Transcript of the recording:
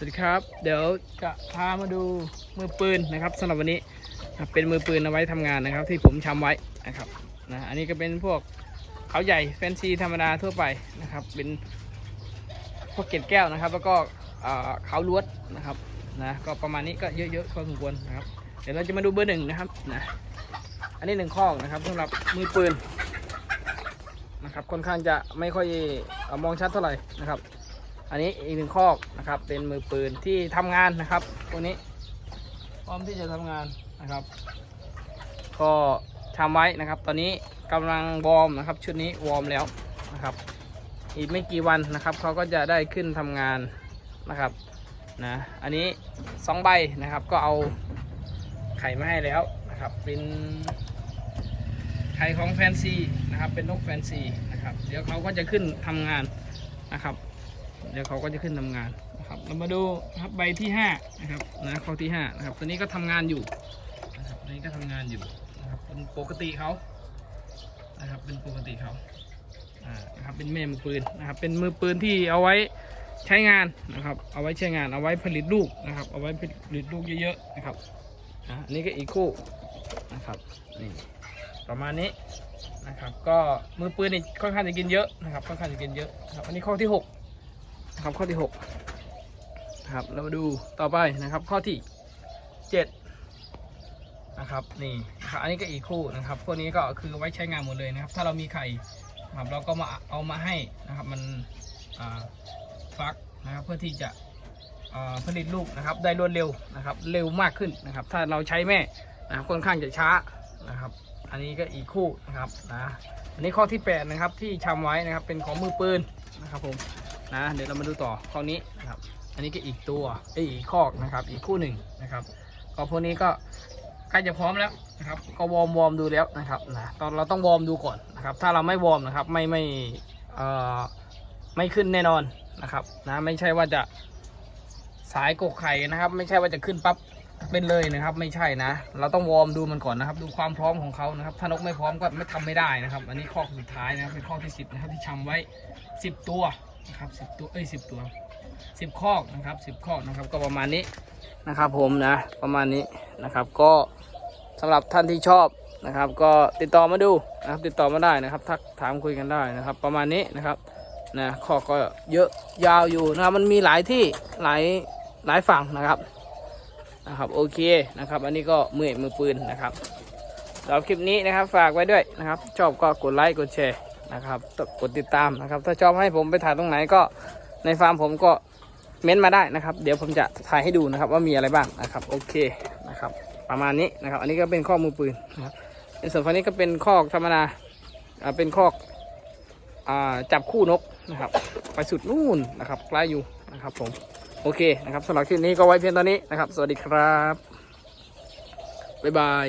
สวัสดีครับ เดี๋ยวจะพามาดูมือปืนนะครับสำหรับวันนี้เป็นมือปืนเอาไว้ทำงานนะครับ ที่ผมชำไว้นะครับนะอันนี้ก็เป็นพวกเขาใหญ่แฟนซีธรรมดาทั่วไปนะครับ เป็นพวกเกล็ดแก้วนะครับ แล้วก็เขาลวดนะครับนะก็ประมาณนี้ก็เยอะๆพอสมควรนะครับ เดี๋ยวเราจะมาดูเบอร์หนึ่งนะครับนะอันนี้หนึ่งข้อนะครับสำหรับมือปืนนะครับค่อนข้างจะไม่ค่อยอมองชัดเท่าไหร่นะครับ อันนี้อีกหนึ่งข้อกนะครับ เป็นมือปืนที่ทำงานนะครับตัวนี้ พร้อมที่จะทำงานนะครับ ก็ทำไว้นะครับ ตอนนี้กำลังวอร์มนะครับ ชุดนี้วอร์มแล้วนะครับ อีกไม่กี่วันนะครับเขาก็จะได้ขึ้นทำงานนะครับนะอันนี้สองใบนะครับก็เอาไข่มาให้แล้วนะครับ เป็นไข่ของแฟนซีนะครับ เป็นนกแฟนซีนะครับ เดี๋ยวเขาก็จะขึ้นทำงานนะครับ เดี๋ยวเขาก็จะขึ้นทำงานนะครับเรามาดูนะครับใบที่ห้านะครับนะข้อที่ห้านะครับตัวนี้ก็ทำงานอยู่นะครับตัวนี้ก็ทำงานอยู่นะครับเป็นปกติเขานะครับเป็นปกติเขาอ่านะครับเป็นแม่มือปืนนะครับเป็นมือปืนที่เอาไว้ใช้งานนะครับ เอาไว้ใช้งานเอาไว้ผลิตลูกนะครับ เอาไว้ผลิตลูกเยอะๆนะครับอ่าอันนี้ก็อีกคู่นะครับนี่ประมาณนี้นะครับก็มือปืนนี่ค่อนข้างจะกินเยอะนะครับค่อนข้างจะกินเยอะนะครับอันนี้ข้อที่หก นะครับข้อที่6นะครับเรามาดูต่อไปนะครับ ข้อที่7นะครับนี่อันนี้ก็อีกคู่นะครับพวกนี้ก็คือไว้ใช้งานหมดเลยนะครับ ถ้าเรามีไข่นะครับเราก็มาเอามาให้นะครับมันฟักนะครับเพื่อที่จะผลิตลูกนะครับได้รวดเร็วนะครับเร็วมากขึ้นนะครับ ถ้าเราใช้แม่นะครับค่อนข้างจะช้านะครับ อันนี้ก็อีกคู่นะครับนะอันนี้ข้อที่แปดนะครับที่ชำไว้นะครับเป็นของมือปืนนะครับผม นะเดี๋ยวเรามาดูต่อข้อนี้นะครับอันนี้ก็อีกตัวเอ้ยอีกคอกนะครับ อีกคู่หนึ่งนะครับก็พวกนี้ก็ใกล้จะพร้อมแล้วนะครับก็วอร์มวอร์มดูแล้วนะครับนะตอนเราต้องวอร์มดูก่อนนะครับ ถ้าเราไม่วอร์มนะครับไม่ไม่เอ่อไม่ขึ้นแน่นอนนะครับนะไม่ใช่ว่าจะสายกกไข่นะครับ ไม่ใช่ว่าจะขึ้นปั๊บ เป็นเลยนะครับ ไม่ใช่นะ เราต้องวอร์มดูมันก่อนนะครับ ดูความพร้อมของเขานะครับ ถ้านกไม่พร้อมก็ไม่ทำไม่ได้นะครับ อันนี้ข้อสุดท้ายนะครับเป็นข้อที่สิบนะครับที่ชำไว้สิบตัวนะครับสิบตัวเอ้ยสิบตัวสิบคอนะครับสิบคอนะครับก็ประมาณนี้นะครับผมนะประมาณนี้นะครับ ก็สำหรับท่านที่ชอบนะครับ ก็ติดต่อมาดูนะครับ ติดต่อมาได้นะครับ ทักถามคุยกันได้นะครับ ประมาณนี้นะครับนะคอกก็เยอะยาวอยู่นะครับ มันมีหลายที่หลายหลายฝั่งนะครับ นะครับโอเคนะครับ อันนี้ก็มือมือปืนนะครับสำหรับคลิปนี้นะครับฝากไว้ด้วยนะครับ ชอบก็กดไลค์กดแชร์นะครับกดติดตามนะครับ ถ้าชอบให้ผมไปถ่ายตรงไหนก็ในฟาร์มผมก็เม้นต์มาได้นะครับ เดี๋ยวผมจะถ่ายให้ดูนะครับ ว่ามีอะไรบ้างนะครับ โอเคนะครับ ประมาณนี้นะครับ อันนี้ก็เป็นข้อมือปืนนะครับในส่วนฝั่งนี้ก็เป็นข้อธรรมดาเป็นข้ออ่าจับคู่นกนะครับ ไปสุดนู่นนะครับใกล้อยู่นะครับผม โอเคนะครับสำหรับคลิปนี้ก็ไว้เพียงตอนนี้นะครับ สวัสดีครับ บ๊ายบาย